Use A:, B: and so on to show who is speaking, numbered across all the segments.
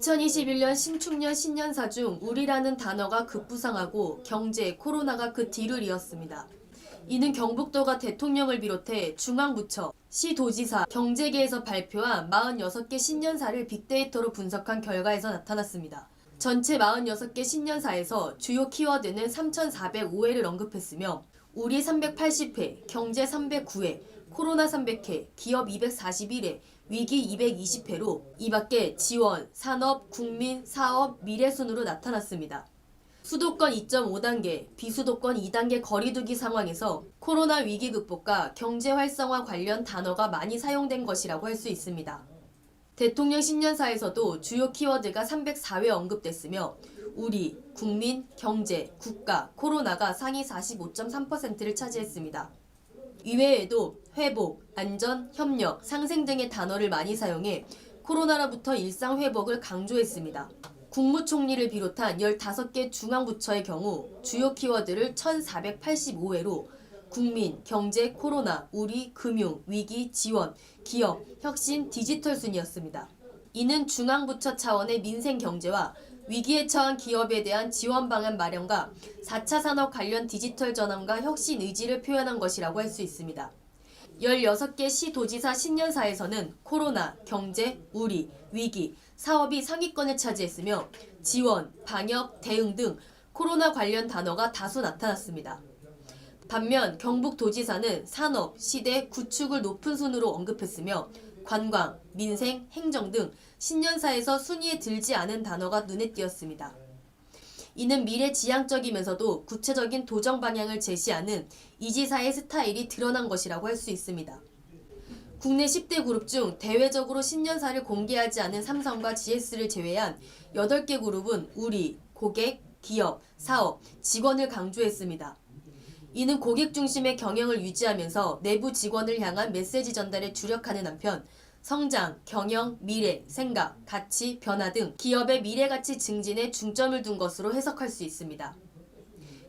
A: 2021년 신축년 신년사 중 우리라는 단어가 급부상하고 경제, 코로나가 그 뒤를 이었습니다. 이는 경북도가 대통령을 비롯해 중앙부처, 시도지사, 경제계에서 발표한 46개 신년사를 빅데이터로 분석한 결과에서 나타났습니다. 전체 46개 신년사에서 주요 키워드는 3,405회를 언급했으며 우리 380회, 경제 309회, 코로나 300회, 기업 241회, 위기 220회로 이 밖에 지원, 산업, 국민, 사업, 미래 순으로 나타났습니다. 수도권 2.5단계, 비수도권 2단계 거리두기 상황에서 코로나 위기 극복과 경제 활성화 관련 단어가 많이 사용된 것이라고 할 수 있습니다. 대통령 신년사에서도 주요 키워드가 304회 언급됐으며 우리, 국민, 경제, 국가, 코로나가 상위 45.3%를 차지했습니다. 이외에도 회복, 안전, 협력, 상생 등의 단어를 많이 사용해 코로나로부터 일상 회복을 강조했습니다. 국무총리를 비롯한 15개 중앙부처의 경우 주요 키워드를 1485회로 국민, 경제, 코로나, 우리, 금융, 위기, 지원, 기업, 혁신, 디지털 순이었습니다. 이는 중앙부처 차원의 민생 경제와 위기에 처한 기업에 대한 지원 방안 마련과 4차 산업 관련 디지털 전환과 혁신 의지를 표현한 것이라고 할 수 있습니다. 16개 시 도지사 신년사에서는 코로나, 경제, 우리, 위기, 사업이 상위권을 차지했으며 지원, 방역, 대응 등 코로나 관련 단어가 다수 나타났습니다. 반면 경북 도지사는 산업, 시대, 구축을 높은 순으로 언급했으며 관광, 민생, 행정 등 신년사에서 순위에 들지 않은 단어가 눈에 띄었습니다. 이는 미래 지향적이면서도 구체적인 도정 방향을 제시하는 이 지사의 스타일이 드러난 것이라고 할 수 있습니다. 국내 10대 그룹 중 대외적으로 신년사를 공개하지 않은 삼성과 GS를 제외한 8개 그룹은 우리, 고객, 기업, 사업, 직원을 강조했습니다. 이는 고객 중심의 경영을 유지하면서 내부 직원을 향한 메시지 전달에 주력하는 한편 성장, 경영, 미래, 생각, 가치, 변화 등 기업의 미래 가치 증진에 중점을 둔 것으로 해석할 수 있습니다.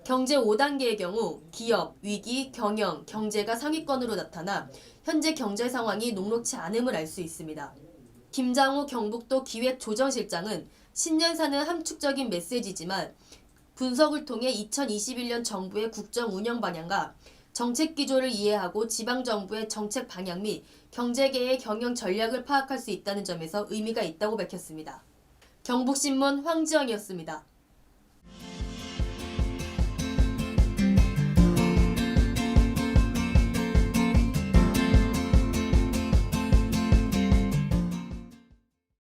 A: 경제 5단계의 경우 기업, 위기, 경영, 경제가 상위권으로 나타나 현재 경제 상황이 녹록치 않음을 알 수 있습니다. 김장호 경북도 기획조정실장은 신년사는 함축적인 메시지지만 분석을 통해 2021년 정부의 국정 운영 방향과 정책 기조를 이해하고 지방 정부의 정책 방향 및 경제계의 경영 전략을 파악할 수 있다는 점에서 의미가 있다고 밝혔습니다. 경북신문 황지영이었습니다.